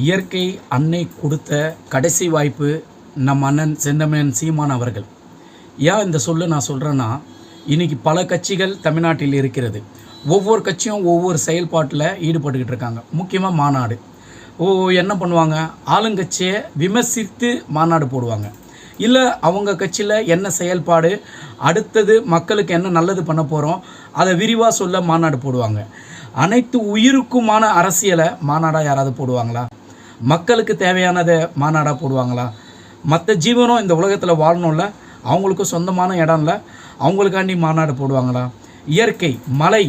இயற்கை அன்னை கொடுத்த கடைசி வாய்ப்பு நம் அண்ணன் செந்தமன் சீமான் அவர்கள். ஏன் இந்த சொல்ல நான் சொல்கிறேன்னா இன்றைக்கி பல கட்சிகள் தமிழ்நாட்டில் இருக்கிறது. ஒவ்வொரு கட்சியும் ஒவ்வொரு செயல்பாட்டில் ஈடுபட்டுக்கிட்டு இருக்காங்க. முக்கியமாக மாநாடு. ஓ என்ன பண்ணுவாங்க? ஆளுங்கட்சியை விமர்சித்து மாநாடு போடுவாங்க. இல்லை அவங்க கட்சியில் என்ன செயல்பாடு? அடுத்தது மக்களுக்கு என்ன நல்லது பண்ண போகிறோம் அதை விரிவாக சொல்ல மாநாடு போடுவாங்க. அனைத்து உயிருக்குமான அரசியலை மாநாடாக யாராவது போடுவாங்களா? மக்களுக்கு தேவையானதை மாநாடாக போடுவாங்களா? மற்ற ஜீவனும் இந்த உலகத்தில் வாழணும்ல? அவங்களுக்கும் சொந்தமான இடம் இல்லை அவங்களுக்காண்டி மாநாடு போடுவாங்களா? இயற்கை மலை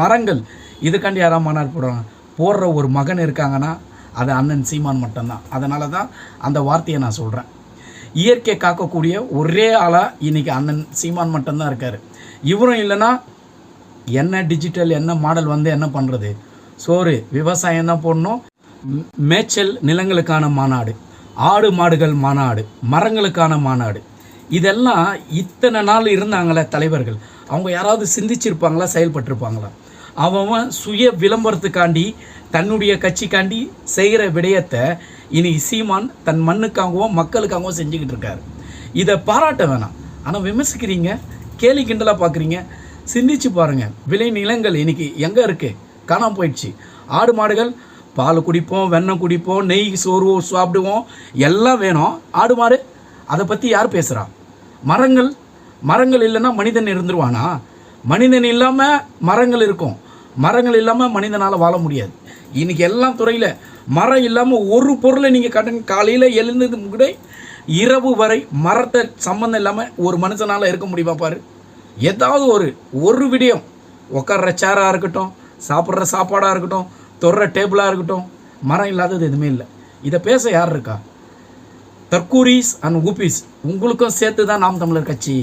மரங்கள் இதுக்காண்டி யாராவது மாநாடு போடுவாங்க போடுற ஒரு மகன் இருக்காங்கன்னா அது அண்ணன் சீமான் மட்டும்தான். அதனால தான் அந்த வார்த்தையை நான் சொல்கிறேன் இயற்கை காக்கக்கூடிய ஒரே ஆளாக இன்றைக்கி அண்ணன் சீமான் மட்டும்தான் இருக்கார். இவரும் இல்லைன்னா என்ன டிஜிட்டல் என்ன மாடல் வந்து என்ன பண்ணுறது சோறு விவசாயம் தான் போடணும். மேய்ச்சல் நிலங்களுக்கான மாநாடு ஆடு மாடுகள் மாநாடு மரங்களுக்கான மாநாடு. இதெல்லாம் இத்தனை நாள் இருந்தாங்களே தலைவர்கள். அவங்க யாராவது சிந்திச்சிருப்பாங்களா செயல்பட்டிருப்பாங்களா? அவன் சுய விளம்பரத்துக்காண்டி தன்னுடைய கட்சிக்காண்டி செய்கிற விடயத்தை இனி சீமான் தன் மண்ணுக்காகவும் மக்களுக்காகவும் செஞ்சுக்கிட்டு இருக்காரு. இதை பாராட்ட வேணாம். ஆனால் விமர்சிக்கிறீங்க கேலி கிண்டலாக பார்க்குறீங்க சிந்திச்சு பாருங்கள் விளை நிலங்கள் இன்றைக்கி எங்கே இருக்குது காணாம போயிடுச்சு. ஆடு மாடுகள் பால் குடிப்போம் வெண்ணெய் குடிப்போம் நெய் சோறு சாப்பிடுவோம். எல்லாம் வேணும். ஆடு மாடு அதை பற்றி யார் பேசுகிறா மரங்கள் மரங்கள் இல்லைன்னா மனிதன் இருந்துருவானா? மனிதன் இல்லாமல் மரங்கள் இருக்கும். மரங்கள் இல்லாமல் மனிதனால் வாழ முடியாது. இன்னைக்கு எல்லாம் துறையில் மரம் இல்லாமல் ஒரு பொருளை நீங்கள் கடன் காலையில் எழுந்தது கூட இரவு வரை மரத்தை சம்மந்தம் இல்லாமல் ஒரு மனுஷனால் இருக்க முடியுமா பாரு? ஏதாவது ஒரு ஒரு விடயம். உட்கார்ற சேராக இருக்கட்டும் சாப்பிட்ற சாப்பாடாக இருக்கட்டும் தொடுற டேபிளாக இருக்கட்டும் மரம் இல்லாதது எதுவுமே இல்லை. இதை பேச யார் இருக்கா? தற்கூரிஸ் அண்ட் ஊபிஸ் உங்களுக்கும் சேர்த்து தான் நாம் தமிழர் கட்சி.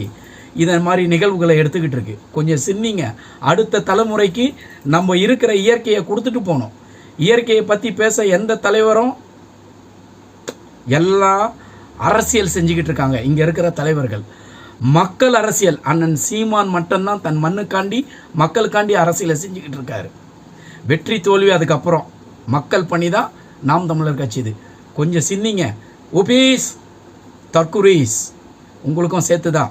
இதை மாதிரி நிகழ்வுகளை எடுத்துக்கிட்டு இருக்கு. கொஞ்சம் சின்னிங்க அடுத்த தலைமுறைக்கு நம்ம இருக்கிற இயற்கையை கொடுத்துட்டு போகணும். இயற்கையை பற்றி பேச எந்த தலைவரும் எல்லாம் அரசியல் செஞ்சுக்கிட்டு இருக்காங்க. இங்கே இருக்கிற தலைவர்கள். மக்கள் அரசியல். அண்ணன் சீமான் மட்டும்தான் தன் மண்ணுக்காண்டி மக்களுக்காண்டி அரசியலை செஞ்சுக்கிட்டு இருக்காரு. வெற்றி தோல்வி அதுக்கப்புறம். மக்கள் பணி தான் நாம் தமிழர் கட்சி இது. கொஞ்சம் சிந்திங்க. உபீஸ் தர்குரீஸ் உங்களுக்கும் சேர்த்து தான்